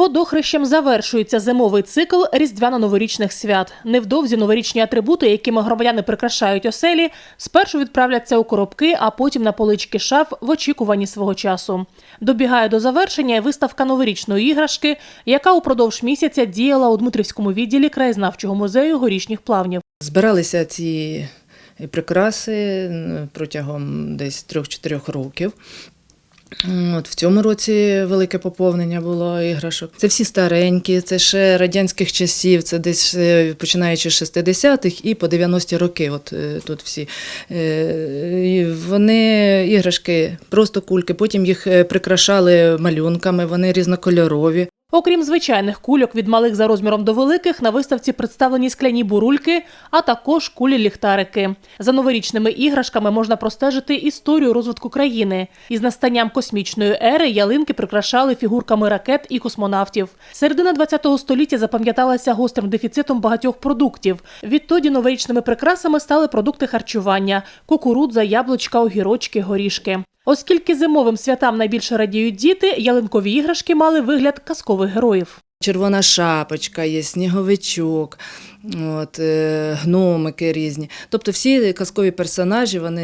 Водохрещем завершується зимовий цикл різдвяно-новорічних свят. Невдовзі новорічні атрибути, якими громадяни прикрашають оселі, спершу відправляться у коробки, а потім на полички шаф в очікуванні свого часу. Добігає до завершення виставка новорічної іграшки, яка упродовж місяця діяла у Дмитрівському відділі краєзнавчого музею горішніх плавнів. Збиралися ці прикраси протягом десь 3-4 років. От в цьому році велике поповнення було іграшок. Це всі старенькі, це ще радянських часів, це десь е, починаючи з 60-х і по 90-ті роки. От е, тут всі Е, вони іграшки, просто кульки. Потім їх прикрашали малюнками, вони різнокольорові. Окрім звичайних кульок від малих за розміром до великих, на виставці представлені скляні бурульки, а також кулі-ліхтарики. За новорічними іграшками можна простежити історію розвитку країни. Із настанням космічної ери ялинки прикрашали фігурками ракет і космонавтів. Середина ХХ століття запам'яталася гострим дефіцитом багатьох продуктів. Відтоді новорічними прикрасами стали продукти харчування: кукурудза, яблучка, огірочки, горішки. Оскільки зимовим святам найбільше радіють діти, ялинкові іграшки мали вигляд казкових героїв. Червона шапочка є, сніговичок, от, е, гномики різні. Тобто всі казкові персонажі вони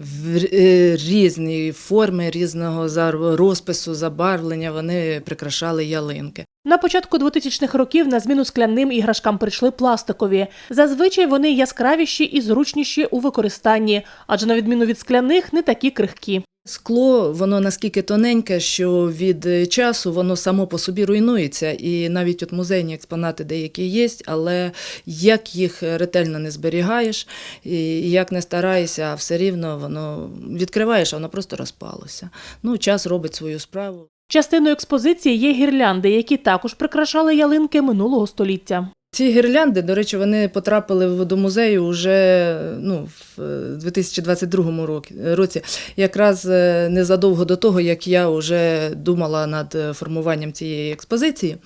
в е, різні форми, різного розпису, забарвлення, вони прикрашали ялинки. На початку 2000-х років на зміну скляним іграшкам прийшли пластикові. Зазвичай вони яскравіші і зручніші у використанні, адже на відміну від скляних не такі крихкі. Скло, воно наскільки тоненьке, що від е, часу воно само по собі руйнується. І навіть от музейні експонати деякі є, але як їх ретельно не зберігаєш, і як не стараєшся, все рівно воно відкриваєш, а воно просто розпалося. Ну, час робить свою справу. Частиною експозиції є гірлянди, які також прикрашали ялинки минулого століття. Ці гірлянди, до речі, вони потрапили до музею вже ну, в е, 2022 році, році, якраз е, незадовго до того, як я вже думала над е, формуванням цієї експозиції.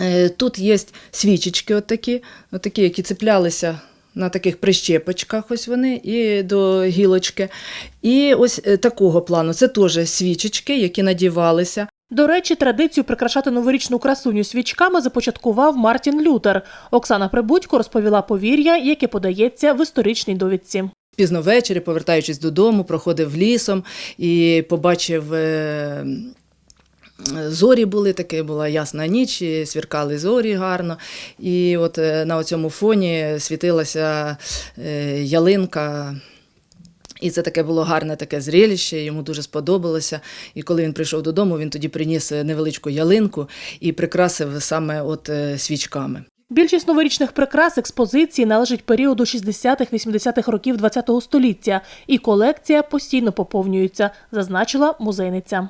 Е, Тут є свічечки, отакі, отакі, які цеплялися на таких прищепочках, ось вони, і до гілочки. І ось е, такого плану. Це теж свічечки, які надівалися. До речі, традицію прикрашати новорічну красуню свічками започаткував Мартін Лютер. Оксана Прибудько розповіла повір'я, яке подається в історичній довідці. Пізно ввечері, повертаючись додому, проходив лісом і побачив. е, Зорі були таке, була ясна ніч, і свіркали зорі гарно. І от е, на цьому фоні світилася е, ялинка. І це таке було гарне таке зрелище, йому дуже сподобалося. І коли він прийшов додому, він тоді приніс невеличку ялинку і прикрасив саме от е, свічками. Більшість новорічних прикрас експозиції належить періоду 60-80-х років ХХ століття, і колекція постійно поповнюється, зазначила музейниця.